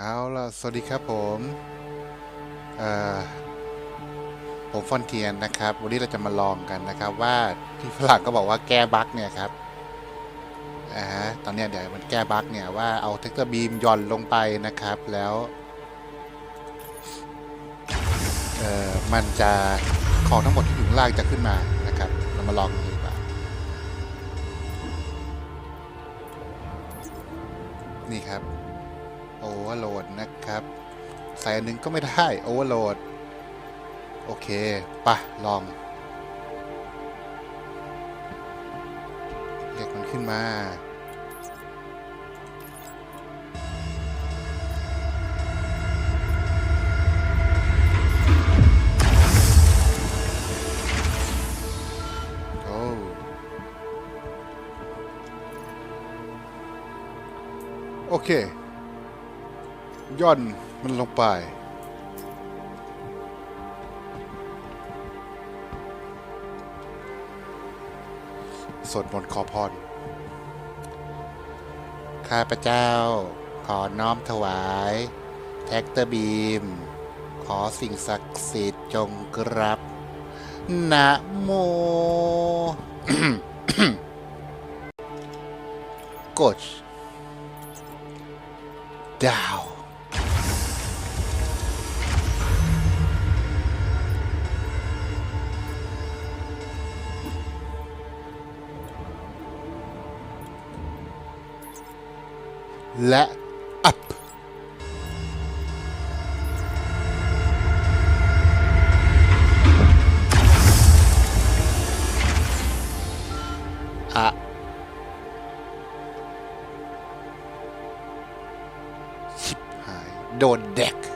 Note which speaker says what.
Speaker 1: เอาล่ะ สวัสดีครับผมผมฟอนเทียนนะครับ วันนี้เราจะมาลองกันนะครับ ว่าที่ฝรั่งก็บอกว่าแก้บั๊กเนี่ยครับอ่าฮะตอนนี้เดี๋ยวมันแก้บั๊กเนี่ยว่าเอาเทคเตอร์บีมย่อนลงไปนะครับ แล้วเอ่อมันจะของทั้งหมดที่อยู่ข้างล่างจะขึ้นมานะครับ เรามาลองดีกว่า นี่ครับ โอเวอร์โหลดนะครับ ใส่อันหนึงก็ไม่ได้โอเวอร์โหลด โอเคปะลอง เรียกมันขึ้นมาโอเค ย่อนมันลงไป สวดมนต์ขอพร ข้าพเจ้า ขอน้อมถวาย แท็กเตอร์บีม ขอสิ่งศักดิ์สิทธิ์จงกรับนะโมกดดาว และ up อะชิบหาย โดนแดก